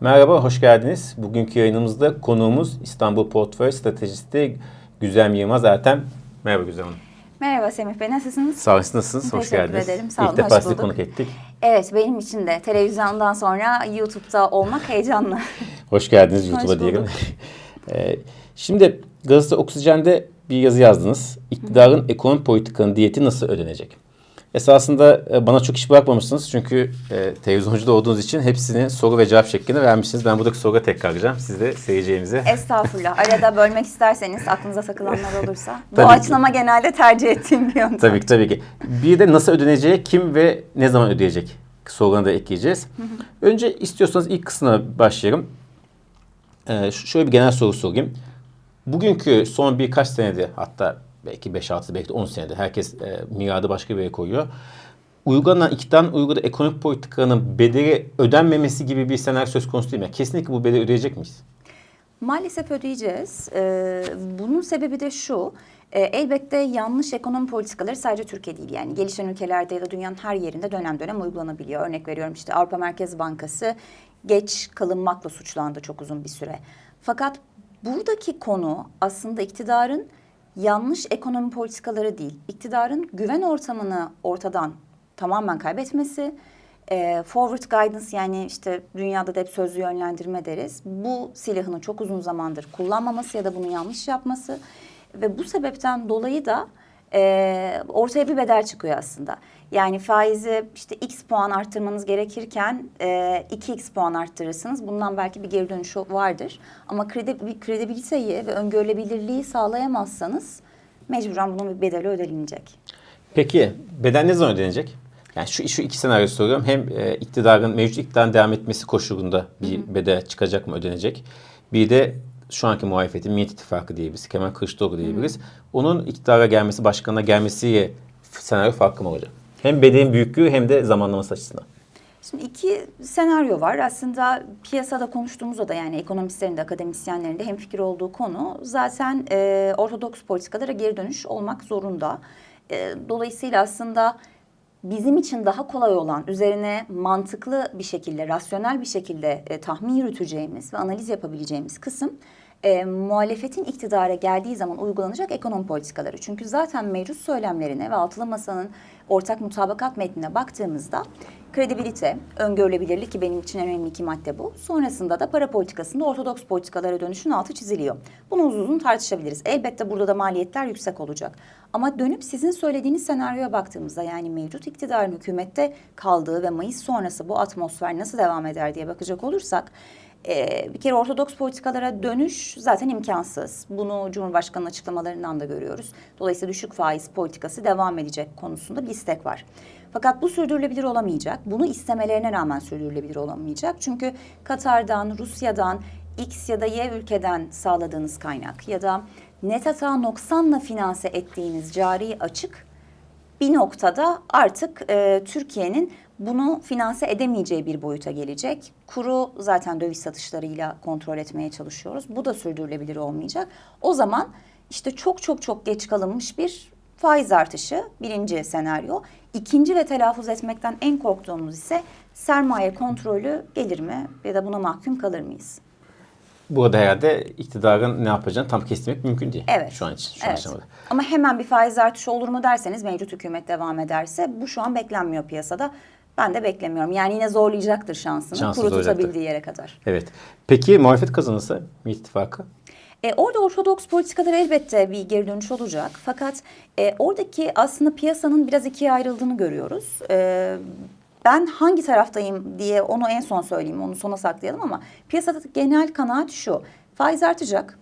Merhaba, hoş geldiniz. Bugünkü yayınımızda konuğumuz İstanbul Portföy Stratejisti Güzem Yılmaz Ertem. Merhaba Güzem Hanım. Merhaba Semih Bey, nasılsınız? Sağ olun, nasılsınız? Hoş Teşekkür geldiniz. ederim, sağ İlk olun, defa hoş sizi bulduk. konuk ettik. Evet, benim için de televizyondan sonra YouTube'da olmak heyecanlı. Hoş geldiniz YouTube'a diyelim. Ee, Şimdi Gazete Oksijen'de bir yazı yazdınız. İktidarın ekonomi politikanın diyeti nasıl ödenecek? Esasında e, bana çok iş bırakmamışsınız çünkü e, televizyoncu da olduğunuz için hepsini soru ve cevap şeklinde vermişsiniz. Ben buradaki soruları tekrarlayacağım. Siz de seyircilerimize Estağfurullah. Arada bölmek isterseniz aklınıza takılanlar olursa. Bu açlama genelde tercih ettiğim bir yöntem. Tabii ki tabii ki. Bir de nasıl ödeneceği, kim ve ne zaman ödeyecek sorularını da ekleyeceğiz. Önce istiyorsanız ilk kısmına başlayalım. Ee, şöyle bir genel soru sorayım. Bugünkü son birkaç senede hatta belki 5-6 belki de 10 senede herkes e, miradı başka bir yere koyuyor. Uygulanan iktidarın uyguladığı ekonomik politikanın bedeli ödenmemesi gibi bir senaryo söz konusu değil mi? Kesinlikle bu bedeli ödeyecek miyiz? Maalesef ödeyeceğiz. Ee, bunun sebebi de şu. e, elbette yanlış ekonomi politikaları sadece Türkiye değil yani gelişen ülkelerde ya da dünyanın her yerinde dönem dönem uygulanabiliyor. Örnek veriyorum işte Avrupa Merkez Bankası geç kalınmakla suçlandı çok uzun bir süre. Fakat buradaki konu aslında iktidarın yanlış ekonomi politikaları değil, iktidarın güven ortamını ortadan tamamen kaybetmesi, e, forward guidance yani işte dünyada da hep sözlü yönlendirme deriz. Bu silahını çok uzun zamandır kullanmaması ya da bunu yanlış yapması ve bu sebepten dolayı da e, ortaya bir bedel çıkıyor aslında. Yani faizi işte x puan arttırmanız gerekirken e, 2x puan arttırırsınız. Bundan belki bir geri dönüşü vardır. Ama kredi, bir kredibiliteyi ve öngörülebilirliği sağlayamazsanız mecburen bunun bir bedeli ödenecek. Peki bedel ne zaman ödenecek? Yani şu, şu iki senaryo soruyorum. Hem e, iktidarın, mevcut iktidarın devam etmesi koşulunda bir bedel çıkacak mı, ödenecek? Bir de şu anki muhalefetin Millet İttifakı diyebiliriz. Kemal Kılıçdaroğlu diyebiliriz. Onun iktidara gelmesi, başkanına gelmesiyle senaryo farklı mı olacak? Hem bedelin büyüklüğü hem de zamanlaması açısından. Şimdi iki senaryo var. Aslında piyasada konuştuğumuzda da yani ekonomistlerin de akademisyenlerin de hemfikir olduğu konu zaten e, ortodoks politikalara geri dönüş olmak zorunda. E, dolayısıyla aslında bizim için daha kolay olan, üzerine mantıklı bir şekilde, rasyonel bir şekilde e, tahmin yürüteceğimiz ve analiz yapabileceğimiz kısım e, muhalefetin iktidara geldiği zaman uygulanacak ekonomi politikaları. Çünkü zaten mevcut söylemlerine ve altılı masanın ortak mutabakat metnine baktığımızda kredibilite, öngörülebilirlik ki benim için en önemli iki madde bu. Sonrasında da para politikasında ortodoks politikalara dönüşün altı çiziliyor. Bunu uzun uzun tartışabiliriz. Elbette burada da maliyetler yüksek olacak. Ama dönüp sizin söylediğiniz senaryoya baktığımızda yani mevcut iktidarın hükümette kaldığı ve Mayıs sonrası bu atmosfer nasıl devam eder diye bakacak olursak ee, bir kere ortodoks politikalara dönüş zaten imkansız. Bunu Cumhurbaşkanı'nın açıklamalarından da görüyoruz. Dolayısıyla düşük faiz politikası devam edecek konusunda bir istek var. Fakat bu sürdürülebilir olamayacak. Bunu istemelerine rağmen sürdürülebilir olamayacak. Çünkü Katar'dan, Rusya'dan, X ya da Y ülkeden sağladığınız kaynak ya da net hata noksanla finanse ettiğiniz cari açık bir noktada artık e, Türkiye'nin bunu finanse edemeyeceği bir boyuta gelecek. Kuru zaten döviz satışlarıyla kontrol etmeye çalışıyoruz. Bu da sürdürülebilir olmayacak. O zaman işte çok çok çok geç kalınmış bir faiz artışı birinci senaryo. İkinci ve telaffuz etmekten en korktuğumuz ise sermaye kontrolü gelir mi ya da buna mahkum kalır mıyız? Burada herhalde iktidarın ne yapacağını tam kestirmek mümkün değil. Evet. Şu an için. Şu Evet. aşamada. Ama hemen bir faiz artışı olur mu derseniz mevcut hükümet devam ederse bu şu an beklenmiyor piyasada. Ben de beklemiyorum. Yani yine zorlayacaktır şansını. Şansı kuru zorlayacaktır. tutabildiği yere kadar. Evet. Peki muhalefet kazanırsa Millet İttifakı? E, orada ortodoks politikalar elbette bir geri dönüş olacak. Fakat e, oradaki aslında piyasanın biraz ikiye ayrıldığını görüyoruz. E, ben hangi taraftayım diye onu en son söyleyeyim, onu sona saklayalım ama piyasada genel kanaat şu. Faiz artacak.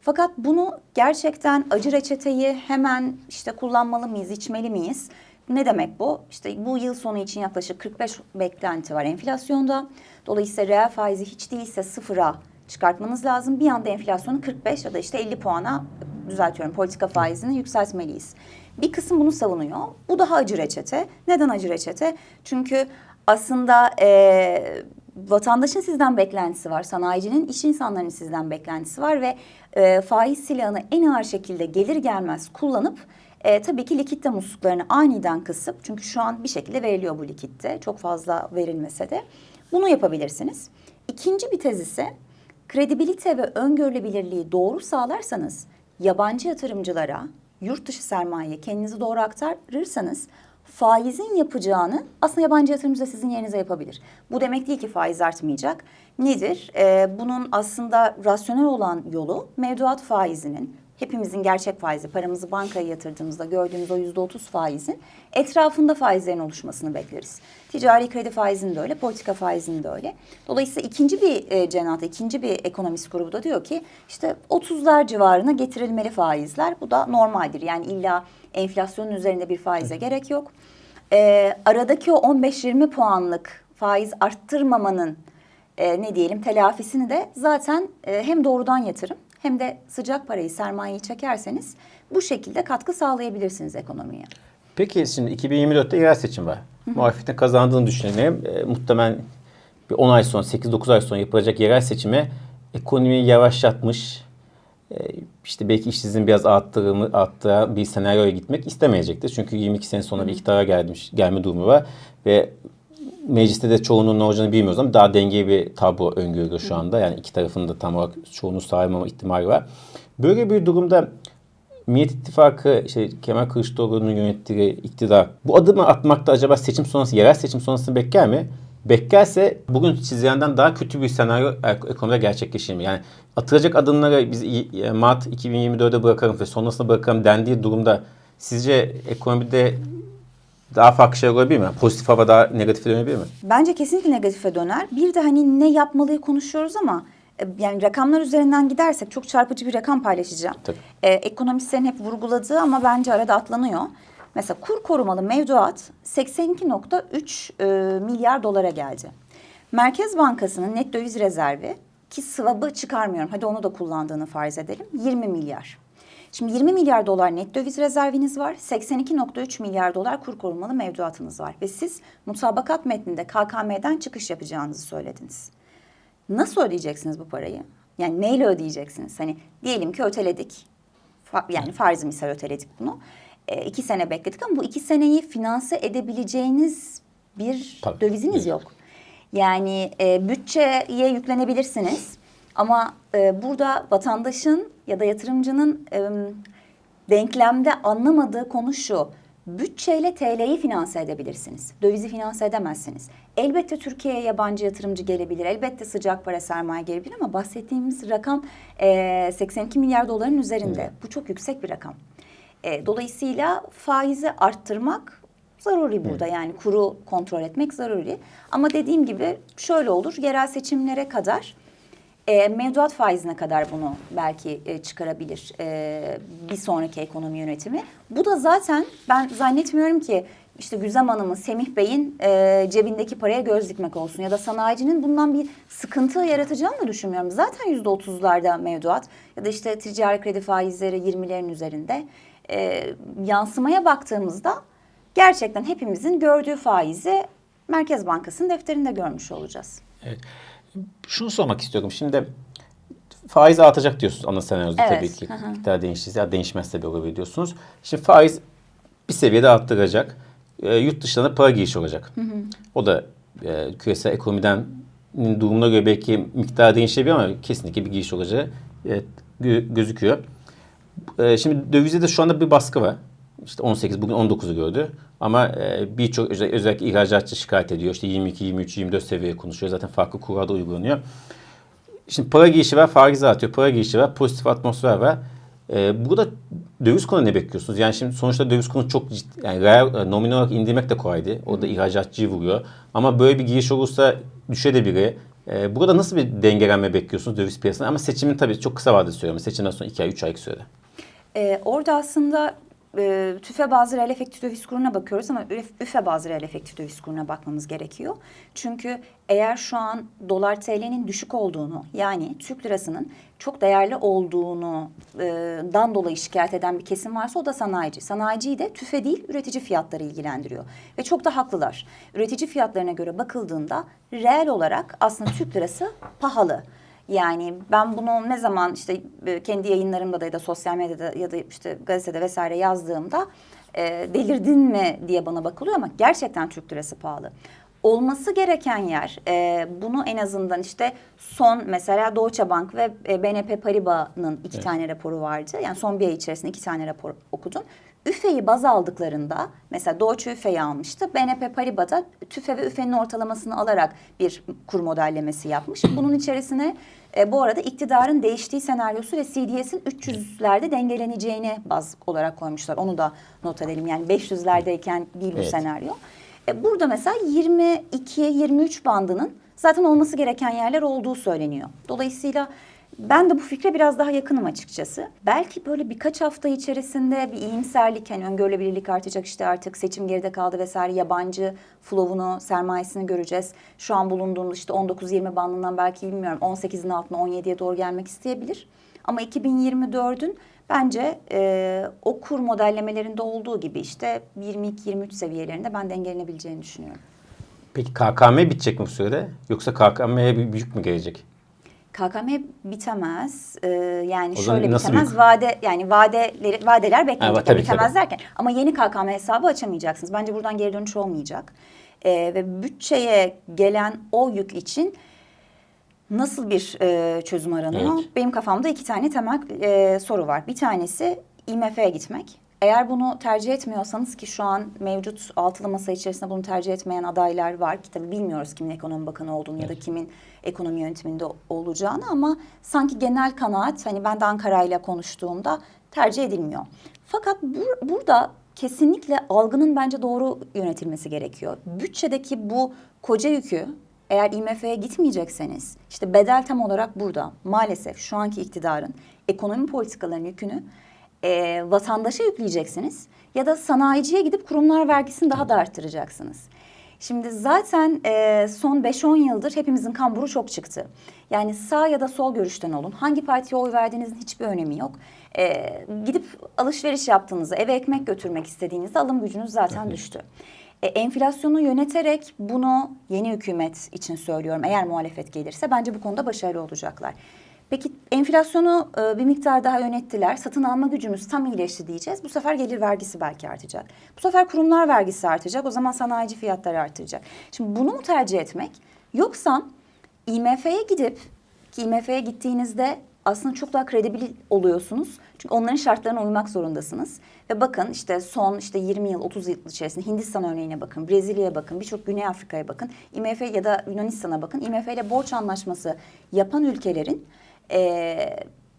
Fakat bunu gerçekten acı reçeteyi hemen işte kullanmalı mıyız, içmeli miyiz? Ne demek bu? İşte bu yıl sonu için yaklaşık 45 beklenti var enflasyonda. Dolayısıyla reel faizi hiç değilse sıfıra çıkartmanız lazım. Bir anda enflasyonu 45 ya da işte 50 puana düzeltiyorum politika faizini yükseltmeliyiz. Bir kısım bunu savunuyor. Bu daha acı reçete. Neden acı reçete? Çünkü aslında eee vatandaşın sizden beklentisi var, sanayicinin, iş insanlarının sizden beklentisi var ve e, faiz silahını en ağır şekilde gelir gelmez kullanıp e, tabii ki likitte musluklarını aniden kısıp çünkü şu an bir şekilde veriliyor bu likitte çok fazla verilmese de bunu yapabilirsiniz. İkinci bir tez ise kredibilite ve öngörülebilirliği doğru sağlarsanız yabancı yatırımcılara yurt dışı sermaye kendinizi doğru aktarırsanız faizin yapacağını aslında yabancı yatırımcı da sizin yerinize yapabilir. Bu demek değil ki faiz artmayacak. Nedir? Ee, bunun aslında rasyonel olan yolu mevduat faizinin hepimizin gerçek faizi, paramızı bankaya yatırdığımızda gördüğümüz o yüzde otuz faizin etrafında faizlerin oluşmasını bekleriz. Ticari kredi faizinin de öyle, politika faizinin de öyle. Dolayısıyla ikinci bir e, cenahta, ikinci bir ekonomist grubu da diyor ki işte 30'lar civarına getirilmeli faizler. Bu da normaldir. Yani illa enflasyonun üzerinde bir faize gerek yok. E, aradaki o 15-20 puanlık faiz arttırmamanın e, ne diyelim telafisini de zaten e, hem doğrudan yatırım hem de sıcak parayı, sermayeyi çekerseniz bu şekilde katkı sağlayabilirsiniz ekonomiye. Peki şimdi 2024'te yerel seçim var. Muhalefetin kazandığını düşünelim. E, muhtemelen bir 10 ay sonra, 8-9 ay sonra yapılacak yerel seçime ekonomiyi yavaşlatmış, e, işte belki işsizliğin biraz arttırımı, arttıran bir senaryoya gitmek istemeyecektir. Çünkü 22 sene sonra bir iktidara gelmiş, gelme durumu var ve mecliste de çoğunluğun ne olacağını bilmiyoruz ama daha dengeli bir tablo öngörülüyor şu anda. Yani iki tarafın da tam olarak çoğunluğu sağlamama ihtimali var. Böyle bir durumda Millet İttifakı işte Kemal Kılıçdaroğlu'nun yönettiği iktidar bu adımı atmakta acaba seçim sonrası, yerel seçim sonrasını bekler mi? Beklerse bugün çizilenden daha kötü bir senaryo ek- ekonomide gerçekleşir mi? Yani atılacak adımları biz i- Mart 2024'de bırakalım ve sonrasında bırakalım dendiği durumda sizce ekonomide daha farklı şeyler olabilir mi? Pozitif hava daha negatif dönebilir mi? Bence kesinlikle negatife döner. Bir de hani ne yapmalıyı konuşuyoruz ama e, yani rakamlar üzerinden gidersek çok çarpıcı bir rakam paylaşacağım. Tabii. Ee, ekonomistlerin hep vurguladığı ama bence arada atlanıyor. Mesela kur korumalı mevduat 82.3 e, milyar dolara geldi. Merkez Bankası'nın net döviz rezervi ki swap'ı çıkarmıyorum. Hadi onu da kullandığını farz edelim. 20 milyar. Şimdi 20 milyar dolar net döviz rezerviniz var. 82.3 milyar dolar kur korumalı mevduatınız var. Ve siz mutabakat metninde KKM'den çıkış yapacağınızı söylediniz. Nasıl ödeyeceksiniz bu parayı? Yani neyle ödeyeceksiniz? Hani diyelim ki öteledik. Fa- yani farz misal öteledik bunu. E, iki sene bekledik ama bu iki seneyi finanse edebileceğiniz bir Tabii. döviziniz yok. Yani e, bütçeye yüklenebilirsiniz. Ama e, burada vatandaşın ya da yatırımcının e, denklemde anlamadığı konu şu. Bütçeyle TL'yi finanse edebilirsiniz. Dövizi finanse edemezsiniz. Elbette Türkiye'ye yabancı yatırımcı gelebilir. Elbette sıcak para sermaye gelebilir ama bahsettiğimiz rakam e, 82 milyar doların üzerinde. Bu çok yüksek bir rakam. E, dolayısıyla faizi arttırmak zaruri burada. Yani kuru kontrol etmek zaruri. Ama dediğim gibi şöyle olur. Yerel seçimlere kadar e, mevduat faizine kadar bunu belki e, çıkarabilir e, bir sonraki ekonomi yönetimi. Bu da zaten ben zannetmiyorum ki işte Güzem Hanım'ın, Semih Bey'in e, cebindeki paraya göz dikmek olsun ya da sanayicinin bundan bir sıkıntı yaratacağını da düşünmüyorum. Zaten yüzde otuzlarda mevduat ya da işte ticari kredi faizleri 20'lerin üzerinde. E, yansımaya baktığımızda gerçekten hepimizin gördüğü faizi Merkez Bankası'nın defterinde görmüş olacağız. Evet. Şunu sormak istiyorum. Şimdi faiz artacak diyorsunuz ana senaryozda Evet, tabii ki. hı hı. İktidar değişirse ya değişmezse de olabilir diyorsunuz. Şimdi faiz bir seviyede arttıracak. E, yurt dışına da para girişi olacak. O da e, küresel ekonomiden durumuna göre belki miktar değişebilir ama kesinlikle bir giriş olacağı e, gö- gözüküyor. E, şimdi dövizde de şu anda bir baskı var. İşte 18 bugün 19'u gördü. Ama e, birçok özel, özellikle ihracatçı şikayet ediyor. İşte 22, 23, 24 seviyeye konuşuyor. Zaten farklı kurlarda uygulanıyor. Şimdi para girişi var, faiz artıyor. Para girişi var, pozitif atmosfer var. Ee, burada döviz konu ne bekliyorsunuz? Yani şimdi sonuçta döviz konu çok ciddi, yani reel, e, nominal olarak indirmek de kolaydı. O da ihracatçıyı vuruyor. Ama böyle bir giriş olursa düşebilir. Ee, burada nasıl bir dengelenme bekliyorsunuz döviz piyasasında? Ama seçimin tabii çok kısa vadede söylüyorum. Seçimden sonra 2 ay, 3 ay sürede. Ee, orada aslında e, tüfe bazı reel efektif döviz kuruna bakıyoruz ama üf- üfe bazı reel efektif döviz kuruna bakmamız gerekiyor. Çünkü eğer şu an dolar TL'nin düşük olduğunu yani Türk lirasının çok değerli olduğunu e, dan dolayı şikayet eden bir kesim varsa o da sanayici. Sanayiciyi de tüfe değil üretici fiyatları ilgilendiriyor. Ve çok da haklılar. Üretici fiyatlarına göre bakıldığında reel olarak aslında Türk lirası pahalı. Yani ben bunu ne zaman işte e, kendi yayınlarımda da ya da sosyal medyada ya da işte gazetede vesaire yazdığımda e, delirdin mi diye bana bakılıyor ama gerçekten Türk lirası pahalı. olması gereken yer e, bunu en azından işte son mesela Deutsche Bank ve e, BNP Paribas'ın iki tane raporu vardı. Yani son bir ay içerisinde iki tane rapor okudum. Üfeyi baz aldıklarında mesela Deutsche üfeyi almıştı. BNP Paribas da tüfe ve üfenin ortalamasını alarak bir kur modellemesi yapmış. Bunun içerisine e, bu arada iktidarın değiştiği senaryosu ve CDS'in 300'lerde dengeleneceğini baz olarak koymuşlar. Onu da not edelim. Yani 500'lerdeyken değil bu Evet. senaryo. E, burada mesela 22-23 bandının zaten olması gereken yerler olduğu söyleniyor. Dolayısıyla ben de bu fikre biraz daha yakınım açıkçası. Belki böyle birkaç hafta içerisinde bir iyimserlik, hani öngörülebilirlik artacak işte artık seçim geride kaldı vesaire yabancı flow'unu, sermayesini göreceğiz. Şu an bulunduğumuz işte 19-20 bandından belki bilmiyorum 18'in altına 17'ye doğru gelmek isteyebilir. Ama 2024'ün bence e, o kur modellemelerinde olduğu gibi işte 22-23 seviyelerinde ben dengelenebileceğini düşünüyorum. Peki KKM bitecek mi bu sürede? Yoksa KKM'ye bir yük mü gelecek? KKM bitemez. Ee, yani O şöyle bitemez. bir- Vade yani vadeleri vadeler beklenecek. Evet, tabii, bitemez tabii. derken ama yeni KKM hesabı açamayacaksınız. Bence buradan geri dönüş olmayacak. Ee, ve bütçeye gelen o yük için nasıl bir e, çözüm aranıyor? Evet. Benim kafamda iki tane temel e, soru var. Bir tanesi IMF'ye gitmek. Eğer bunu tercih etmiyorsanız ki şu an mevcut altılı masa içerisinde bunu tercih etmeyen adaylar var ki tabii bilmiyoruz kimin ekonomi bakanı olduğunu ya da kimin ekonomi yönetiminde olacağını ama sanki genel kanaat hani ben de Ankara ile konuştuğumda tercih edilmiyor. Fakat bur- burada kesinlikle algının bence doğru yönetilmesi gerekiyor. Bütçedeki bu koca yükü eğer IMF'ye gitmeyecekseniz işte bedel tam olarak burada. Maalesef şu anki iktidarın ekonomi politikalarının yükünü e, vatandaşa yükleyeceksiniz ya da sanayiciye gidip kurumlar vergisini daha da arttıracaksınız. Şimdi zaten e, son 5-10 yıldır hepimizin kamburu çok çıktı. Yani sağ ya da sol görüşten olun. Hangi partiye oy verdiğinizin hiçbir önemi yok. E, gidip alışveriş yaptığınızda, eve ekmek götürmek istediğinizde alım gücünüz zaten düştü. E, enflasyonu yöneterek bunu yeni hükümet için söylüyorum. Eğer muhalefet gelirse bence bu konuda başarılı olacaklar. Peki enflasyonu e, bir miktar daha yönettiler. Satın alma gücümüz tam iyileşti diyeceğiz. Bu sefer gelir vergisi belki artacak. Bu sefer kurumlar vergisi artacak. O zaman sanayici fiyatları artacak. Şimdi bunu mu tercih etmek? Yoksa IMF'ye gidip ki IMF'ye gittiğinizde aslında çok daha kredibil oluyorsunuz. Çünkü onların şartlarına uymak zorundasınız. Ve bakın işte son işte 20 yıl 30 yıl içerisinde Hindistan örneğine bakın, Brezilya'ya bakın, birçok Güney Afrika'ya bakın, IMF ya da Yunanistan'a bakın. IMF ile borç anlaşması yapan ülkelerin eee,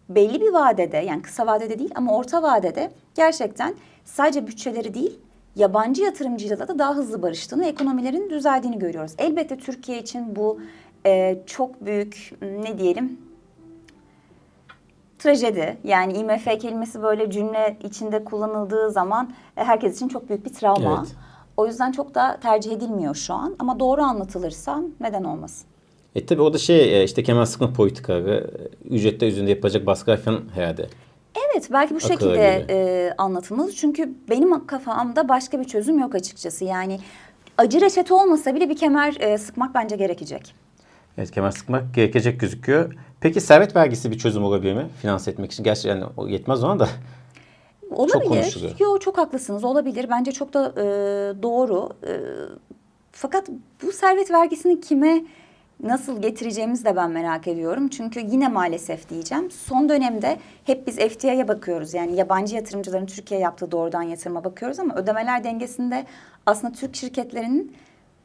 belli bir vadede yani kısa vadede değil ama orta vadede gerçekten sadece bütçeleri değil yabancı yatırımcıyla da daha hızlı barıştığını, ekonomilerin düzeldiğini görüyoruz. Elbette Türkiye için bu eee, çok büyük ne diyelim trajedi. Yani IMF kelimesi böyle cümle içinde kullanıldığı zaman e, herkes için çok büyük bir travma. Evet. O yüzden çok da tercih edilmiyor şu an ama doğru anlatılırsa neden olmasın? E tabi o da şey e, işte kemal sıkma politikaları, e, ücretler üzerinde yapılacak baskılar falan herhalde. Evet belki bu Akıla şekilde geliyor. e, anlatılmalı. Çünkü benim kafamda başka bir çözüm yok açıkçası. Yani acı reçete olmasa bile bir kemer e, sıkmak bence gerekecek. Evet kemal sıkmak gerekecek gözüküyor. Peki servet vergisi bir çözüm olabilir mi? Finanse etmek için. Gerçi yani o yetmez ona da. Olabilir. konuşuluyor. Yo çok haklısınız. Olabilir. Bence çok da e, doğru. E, fakat bu servet vergisini kime nasıl getireceğimizi de ben merak ediyorum. Çünkü yine maalesef diyeceğim. Son dönemde hep biz FDI'ye bakıyoruz. Yani yabancı yatırımcıların Türkiye'ye yaptığı doğrudan yatırıma bakıyoruz ama ödemeler dengesinde aslında Türk şirketlerinin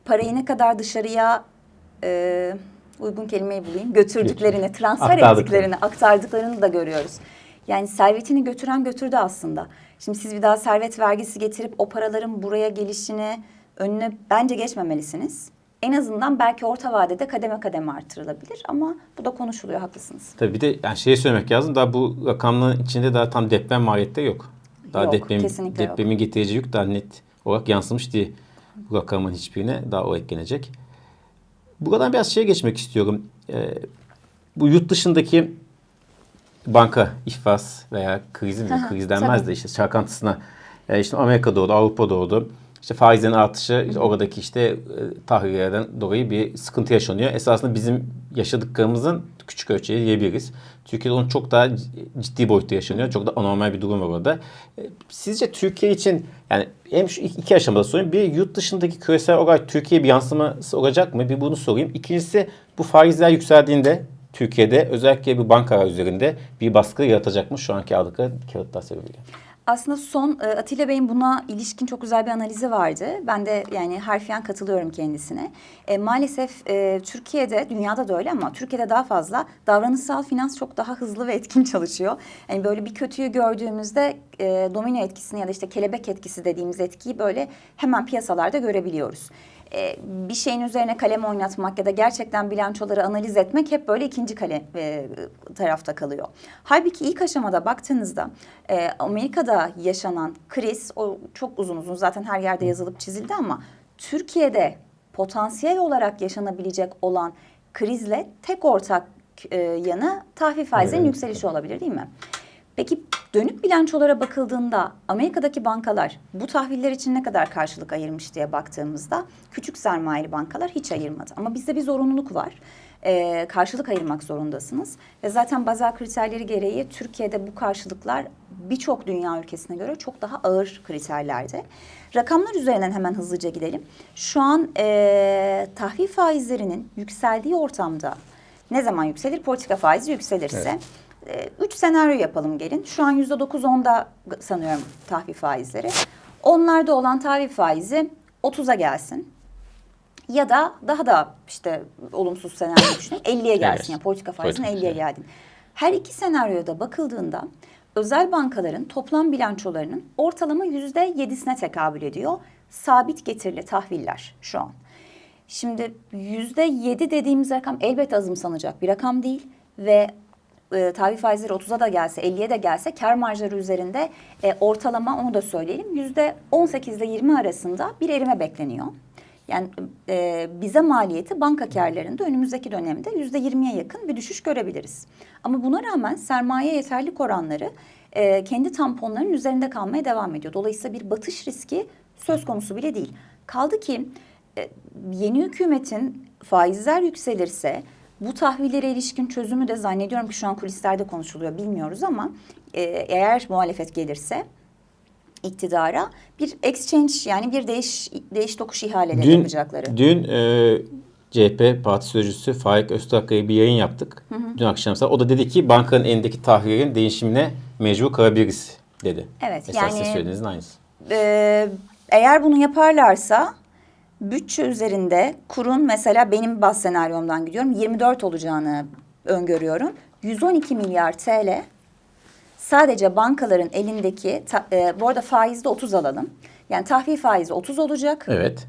parayı ne kadar dışarıya e, uygun kelimeyi bulayım götürdüklerini, transfer ettiklerini, aktardıklarını da görüyoruz. Yani servetini götüren götürdü aslında. Şimdi siz bir daha servet vergisi getirip o paraların buraya gelişini önüne bence geçmemelisiniz. En azından belki orta vadede kademe kademe artırılabilir ama bu da konuşuluyor haklısınız. Tabii bir de yani şeyi söylemek lazım. Daha bu rakamların içinde daha tam deprem maliyeti yok. Daha Yok, deprem, kesinlikle yok. depremin getireceği yük daha net olarak yansımış diye bu rakamın hiçbirine daha o eklenecek. Buradan biraz şeye geçmek istiyorum. Ee, bu yurt dışındaki banka iflas veya krizi mi? Kriz denmez de işte çalkantısına e, işte Amerika'da oldu, Avrupa'da oldu. İşte faizlerin artışı işte oradaki işte e, tahrillerden dolayı bir sıkıntı yaşanıyor. Esasında bizim yaşadıklarımızın küçük ölçeği diyebiliriz. Türkiye'de onun çok daha ciddi boyutta yaşanıyor. Çok da anormal bir durum var orada. E, Sizce Türkiye için yani hem şu iki aşamada sorayım. Bir yurt dışındaki küresel olay Türkiye'ye bir yansıması olacak mı? Bir bunu sorayım. İkincisi bu faizler yükseldiğinde Türkiye'de özellikle bir bankalar üzerinde bir baskı yaratacak mı şu anki aldıkları kağıtlar sebebiyle? Aslında son e, Atilla Bey'in buna ilişkin çok güzel bir analizi vardı. Ben de yani harfiyen katılıyorum kendisine. E, maalesef e, Türkiye'de, dünyada da öyle ama Türkiye'de daha fazla davranışsal finans çok daha hızlı ve etkin çalışıyor. Yani böyle bir kötüyü gördüğümüzde e, domino etkisini ya da işte kelebek etkisi dediğimiz etkiyi böyle hemen piyasalarda görebiliyoruz. E, bir şeyin üzerine kalem oynatmak ya da gerçekten bilançoları analiz etmek hep böyle ikinci kale e, tarafta kalıyor. Halbuki ilk aşamada baktığınızda e, Amerika'da yaşanan kriz o çok uzun uzun zaten her yerde yazılıp çizildi ama Türkiye'de potansiyel olarak yaşanabilecek olan krizle tek ortak e, yanı tahvil faizlerinin Evet. yükselişi olabilir değil mi? Peki dönüp bilançolara bakıldığında Amerika'daki bankalar bu tahviller için ne kadar karşılık ayırmış diye baktığımızda küçük sermayeli bankalar hiç ayırmadı. Ama bizde bir zorunluluk var. Ee, karşılık ayırmak zorundasınız. Ve zaten Basel kriterleri gereği Türkiye'de bu karşılıklar birçok dünya ülkesine göre çok daha ağır kriterlerde. Rakamlar üzerinden hemen hızlıca gidelim. Şu an ee, tahvil faizlerinin yükseldiği ortamda ne zaman yükselir? Politika faizi yükselirse. Evet. Ee, Üç senaryo yapalım gelin. Şu an yüzde dokuz onda sanıyorum tahvil faizleri. Onlarda olan tahvil faizi 30'a gelsin. Ya da daha da işte olumsuz senaryo düşünün 50'ye gelsin. Evet. Yani politika faizinin Politika, 50'ye evet. geldi. Her iki senaryoda bakıldığında özel bankaların toplam bilançolarının ortalama yüzde yedisine tekabül ediyor. Sabit getirili tahviller şu an. Şimdi yüzde yedi dediğimiz rakam elbette azımsanacak bir rakam değil ve e, tahvil faizleri 30'a da gelse 50'ye de gelse kar marjları üzerinde e, ortalama onu da söyleyelim yüzde 18 ile 20 arasında bir erime bekleniyor. Yani e, bize maliyeti banka karlarında önümüzdeki dönemde yüzde 20'ye yakın bir düşüş görebiliriz. Ama buna rağmen sermaye yeterlik oranları e, kendi tamponların üzerinde kalmaya devam ediyor. Dolayısıyla bir batış riski söz konusu bile değil. Kaldı ki e, yeni hükümetin faizler yükselirse bu tahvillere ilişkin çözümü de zannediyorum ki şu an kulislerde konuşuluyor bilmiyoruz ama e, eğer muhalefet gelirse iktidara bir exchange yani bir değiş değiş tokuş ihaleleri Dün, yapacakları. dün e, CHP Parti Sözcüsü Faik Öztürk'le bir yayın yaptık. Dün akşam saat. O da dedi ki bankanın elindeki tahvillerin değişimine mecbur kalabiliriz dedi. Evet, Esas yani- siz söylediğinizin aynısı. Ee, eğer bunu yaparlarsa bütçe üzerinde kurun mesela benim baz senaryomdan gidiyorum 24 olacağını öngörüyorum. 112 milyar TL sadece bankaların elindeki e, bu arada faizde 30 alalım. Yani tahvil faizi 30 olacak. Evet.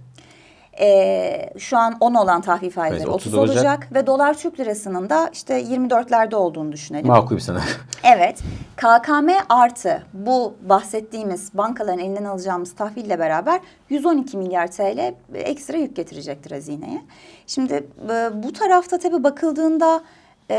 Ee, şu an 10 olan tahvil faizleri Faiz 30, 30 olacak. olacak. ve dolar Türk lirasının da işte 24'lerde olduğunu düşünelim. Makul bir senaryo. Evet. KKM artı bu bahsettiğimiz bankaların elinden alacağımız tahville beraber 112 milyar TL ekstra yük getirecektir hazineye. Şimdi e, bu tarafta tabii bakıldığında e,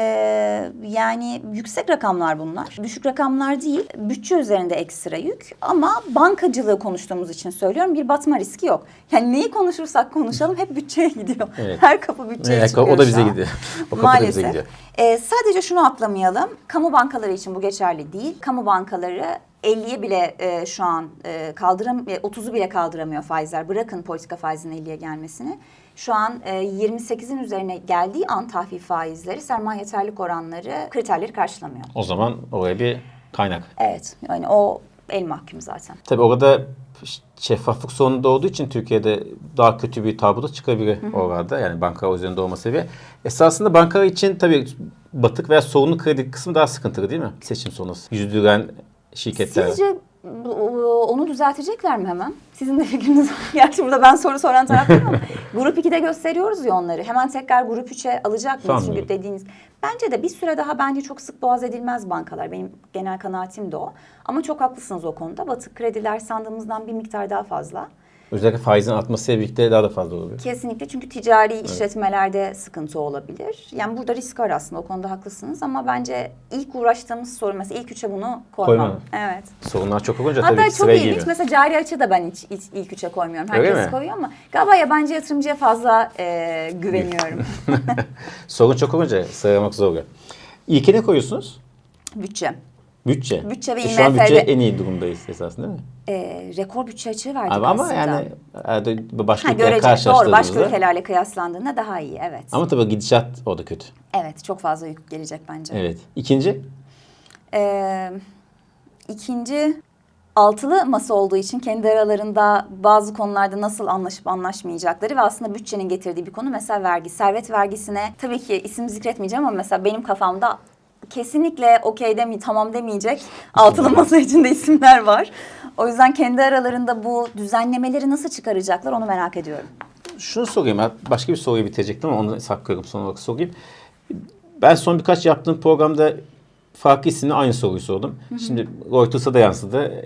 yani yüksek rakamlar bunlar. Düşük rakamlar değil. Bütçe üzerinde ekstra yük ama bankacılığı konuştuğumuz için söylüyorum bir batma riski yok. Yani neyi konuşursak konuşalım hep bütçeye gidiyor. Evet. Her kapı bütçeye Evet, çıkıyor o da bize gidiyor. O kapı da bize Maalesef. gidiyor. Ee, sadece şunu atlamayalım. Kamu bankaları için bu geçerli değil. Kamu bankaları 50'ye bile e, şu an e, kaldıram e, 30'u bile kaldıramıyor faizler. Bırakın politika faizinin 50'ye gelmesini. Şu an e, 28'in üzerine geldiği an tahvil faizleri sermaye yeterlik oranları kriterleri karşılamıyor. O zaman oraya bir kaynak. Evet. Yani o el mahkum zaten. Tabii orada şeffaflık sorunu da olduğu için Türkiye'de daha kötü bir tablo da çıkabilir orada. Yani banka üzerinde olması ve esasında bankalar için tabii batık veya sorunlu kredi kısmı daha sıkıntılı değil mi? Seçim sonrası. Yüzdüren şirketler. Sizce onu düzeltecekler mi hemen? Sizin de fikriniz var. Gerçi burada ben soru soran taraf değilim ama grup 2'de gösteriyoruz ya onları. Hemen tekrar grup 3'e alacak mıyız? Çünkü dediğiniz bence de bir süre daha bence çok sık boğaz edilmez bankalar. Benim genel kanaatim de o. Ama çok haklısınız o konuda. Batık krediler sandığımızdan bir miktar daha fazla. Özellikle faizin artmasıyla birlikte daha da fazla oluyor. Kesinlikle çünkü ticari işletmelerde sıkıntı olabilir. Yani burada risk var aslında o konuda haklısınız ama bence ilk uğraştığımız soru mesela ilk üçe bunu koymam. Koymam. Evet. Sorunlar çok olunca Hatta tabii ki çok sıraya ilginç mesela cari açı da ben hiç, hiç ilk üçe koymuyorum. Öyle Herkes mi? koyuyor ama galiba yabancı yatırımcıya fazla e, güveniyorum. Sorun çok olunca sıralamak zor oluyor. İlke ne koyuyorsunuz? Bütçe. Bütçe. Bütçe ve E, Şu an bütçe en iyi durumdayız esasında değil mi? E, rekor bütçe açığı verdik Ama, ama aslında. yani e, başka ha, ülkeler görece doğru başka ülkelerle kıyaslandığında daha iyi evet. Ama tabii gidişat orada kötü. Evet çok fazla yük gelecek bence. Evet. İkinci? Ee, ikinci altılı masa olduğu için kendi aralarında bazı konularda nasıl anlaşıp anlaşmayacakları ve aslında bütçenin getirdiği bir konu mesela vergi. Servet vergisine tabii ki isim zikretmeyeceğim ama mesela benim kafamda kesinlikle okey demi tamam demeyecek altılı masa içinde isimler var. O yüzden kendi aralarında bu düzenlemeleri nasıl çıkaracaklar onu merak ediyorum. Şunu sorayım. Başka bir soruyu bitirecektim ama onu saklıyorum son olarak sorayım. Ben son birkaç yaptığım programda farklı isimle aynı soruyu sordum. Şimdi Reuters'a da yansıdı.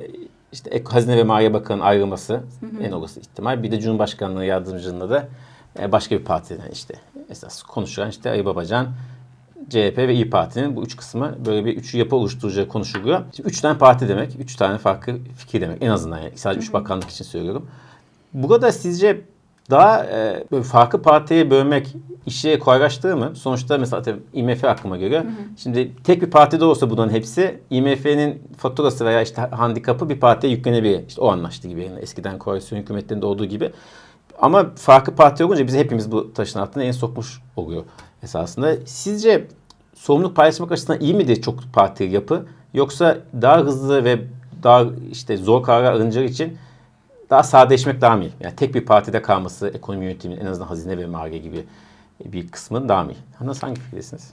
İşte Hazine ve Maliye Bakanı'nın ayrılması en olası ihtimal. Bir de Cumhurbaşkanlığı yardımcılığında da e, başka bir partiden işte esas konuşulan işte Ali Babacan, CHP ve İyi Parti'nin bu üç kısmı böyle bir üçlü yapı oluşturacağı konuşuluyor. Şimdi üç tane parti demek, üç tane farklı fikir demek en azından yani sadece üç bakanlık için söylüyorum. Burada sizce daha e, böyle farklı partiye bölmek işi kolaylaştırır mı? Sonuçta mesela IMF aklıma geliyor. Şimdi tek bir partide olsa bunların hepsi IMF'nin faturası veya işte handikapı bir partiye yüklenebilir. İşte o anlaştı gibi. Yani eskiden koalisyon hükümetlerinde olduğu gibi. Ama farklı parti olunca bizi hepimiz bu taşın altına en sokmuş oluyor esasında. Sizce sorumluluk paylaşmak açısından iyi midir çok parti yapı? Yoksa daha hızlı ve daha işte zor kararlar alınacağı için daha sadeleşmek daha mı iyi? Yani tek bir partide kalması ekonomi yönetiminin en azından hazine ve maliye gibi bir kısmın daha mı iyi? Nasıl hangi fikirdesiniz?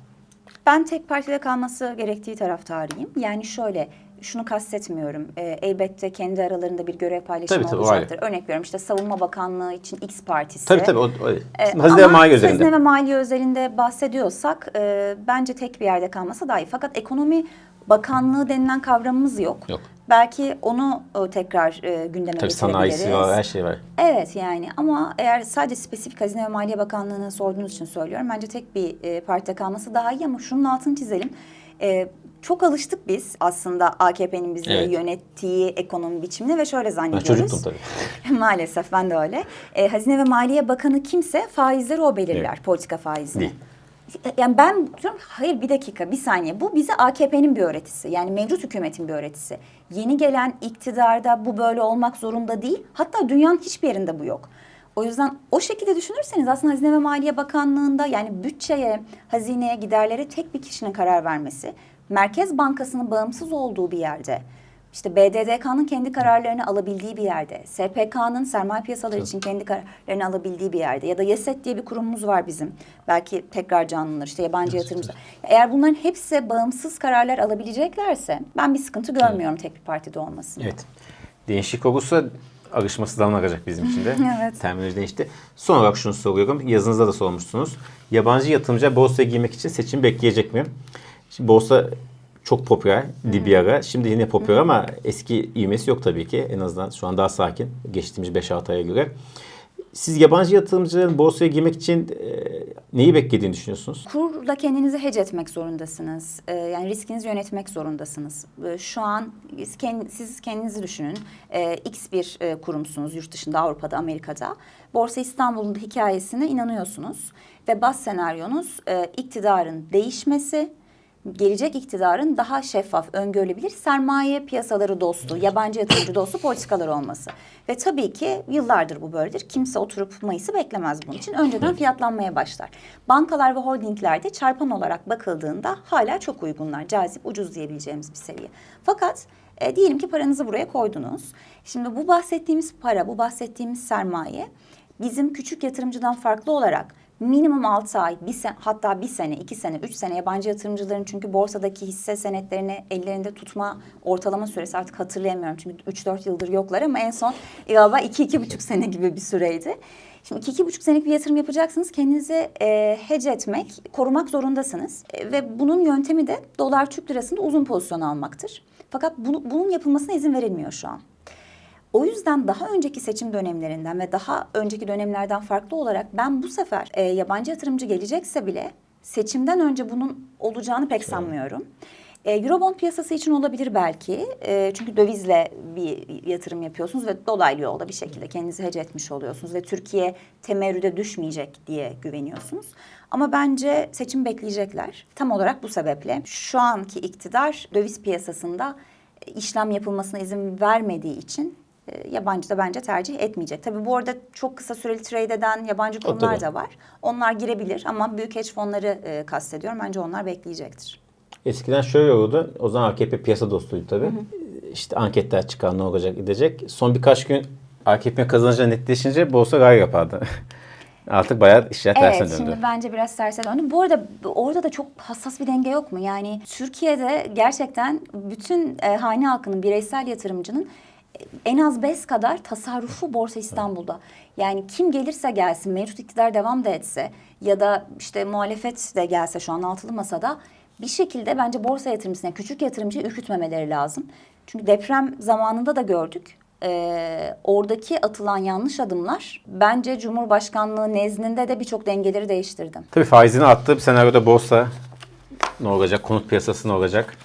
Ben tek partide kalması gerektiği taraftarıyım. Yani şöyle şunu kastetmiyorum. Ee, elbette kendi aralarında bir görev paylaşımı Tabii, tabii, olacaktır. Örnek veriyorum işte Savunma Bakanlığı için X partisi. Tabii tabii o, o Ee, hazine ve maliye üzerinde. Hazine ve maliye özelinde bahsediyorsak e, bence tek bir yerde kalması daha iyi. Fakat ekonomi bakanlığı denilen kavramımız yok. Yok. Belki onu e, tekrar e, gündeme Tabii sanayisi var, her şey var. Evet yani ama eğer sadece spesifik Hazine ve Maliye Bakanlığı'nı sorduğunuz için söylüyorum. Bence tek bir e, partide kalması daha iyi ama şunun altını çizelim. E, çok alıştık biz aslında AKP'nin bizi Evet. yönettiği ekonomi biçimine ve şöyle Ben zannediyoruz. çocuktum tabii. Maalesef ben de öyle. E, Hazine ve Maliye Bakanı kimse faizleri o belirler, Evet. politika faizini. Değil. Yani ben diyorum hayır bir dakika bir saniye bu bize AKP'nin bir öğretisi yani mevcut hükümetin bir öğretisi. Yeni gelen iktidarda bu böyle olmak zorunda değil hatta dünyanın hiçbir yerinde bu yok. O yüzden o şekilde düşünürseniz aslında Hazine ve Maliye Bakanlığı'nda yani bütçeye, hazineye, giderlere tek bir kişinin karar vermesi, Merkez Bankası'nın bağımsız olduğu bir yerde, işte BDDK'nın kendi kararlarını alabildiği bir yerde, SPK'nın sermaye piyasaları için kendi kararlarını alabildiği bir yerde ya da YESET diye bir kurumumuz var bizim. Belki tekrar canlanır işte yabancı yatırımcılar. Eğer bunların hepsi bağımsız kararlar alabileceklerse ben bir sıkıntı görmüyorum tek bir partide olmasını. Evet. Değişik olursa alışması zaman alacak bizim için de. Evet. Terminoloji değişti. Son olarak şunu soruyorum. Yazınızda da sormuşsunuz. Yabancı yatırımcılar borsaya girmek için seçim bekleyecek mi? Şimdi borsa çok popüler di bir ara. Şimdi yine popüler ama eski ivmesi yok tabii ki. En azından şu an daha sakin. Geçtiğimiz 5-6 aya göre. Siz yabancı yatırımcıların borsaya girmek için e, neyi beklediğini düşünüyorsunuz? Kurda kendinizi hedge etmek zorundasınız. Ee, yani riskinizi yönetmek zorundasınız. Ee, şu an siz kend- siz kendinizi düşünün. Ee, X bir e, kurumsunuz yurt dışında, Avrupa'da, Amerika'da. Borsa İstanbul'un hikayesine inanıyorsunuz. Ve bas senaryonuz e, iktidarın değişmesi, gelecek iktidarın daha şeffaf, öngörülebilir sermaye piyasaları dostu, yabancı yatırımcı dostu politikalar olması. Ve tabii ki yıllardır bu böyledir. Kimse oturup Mayıs'ı beklemez bunun için. Önceden fiyatlanmaya başlar. Bankalar ve holdinglerde çarpan olarak bakıldığında hala çok uygunlar. Cazip, ucuz diyebileceğimiz bir seviye. Fakat e, diyelim ki paranızı buraya koydunuz. Şimdi bu bahsettiğimiz para, bu bahsettiğimiz sermaye bizim küçük yatırımcıdan farklı olarak minimum 6 ay, bir sen, hatta bir sene, iki sene, üç sene yabancı yatırımcıların çünkü borsadaki hisse senetlerini ellerinde tutma ortalama süresi artık hatırlayamıyorum. Çünkü 3-4 yıldır yoklar ama en son galiba 2-2,5 sene gibi bir süreydi. Şimdi iki, iki buçuk senelik bir yatırım yapacaksınız. Kendinizi e, hedge etmek, korumak zorundasınız. E, ve bunun yöntemi de dolar Türk lirasında uzun pozisyon almaktır. Fakat bunu, bunun yapılmasına izin verilmiyor şu an. O yüzden daha önceki seçim dönemlerinden ve daha önceki dönemlerden farklı olarak ben bu sefer e, yabancı yatırımcı gelecekse bile seçimden önce bunun olacağını pek sanmıyorum. E, Eurobond piyasası için olabilir belki. E, çünkü dövizle bir yatırım yapıyorsunuz ve dolaylı yolda bir şekilde kendinizi hece etmiş oluyorsunuz ve Türkiye temerrüde düşmeyecek diye güveniyorsunuz. Ama bence seçim bekleyecekler. Tam olarak bu sebeple şu anki iktidar döviz piyasasında e, işlem yapılmasına izin vermediği için yabancı da bence tercih etmeyecek. Tabii bu arada çok kısa süreli trade eden yabancı kurumlar da var. Onlar girebilir ama büyük hedge fonları e, kastediyorum. Bence onlar bekleyecektir. Eskiden şöyle oldu. O zaman AKP piyasa dostuydu tabii. İşte anketler çıkar ne olacak gidecek. Son birkaç gün AKP kazanacağı netleşince borsa gayri yapardı. Artık bayağı işler tersine Evet döndü. şimdi bence biraz terse döndü. Bu arada orada da çok hassas bir denge yok mu? Yani Türkiye'de gerçekten bütün e, hane halkının bireysel yatırımcının e, en az BES kadar tasarrufu Borsa İstanbul'da. Yani kim gelirse gelsin, mevcut iktidar devam da etse ya da işte muhalefet de gelse şu an altılı masada bir şekilde bence borsa yatırımcısına, küçük yatırımcıyı ürkütmemeleri lazım. Çünkü deprem zamanında da gördük. Ee, oradaki atılan yanlış adımlar bence Cumhurbaşkanlığı nezdinde de birçok dengeleri değiştirdi. Tabii faizini arttığı bir senaryoda borsa ne olacak, konut piyasası ne olacak?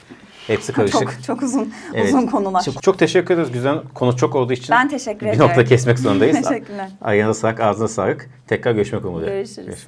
Hepsi karışık. Çok çok uzun Evet. uzun konular. Çok, çok teşekkür ederiz Güzel. Konu çok olduğu için Ben teşekkür bir ediyorum. nokta kesmek zorundayız. Teşekkürler. Ayağına sağlık, ağzına sağlık. Tekrar görüşmek umuduyla. Görüşürüz.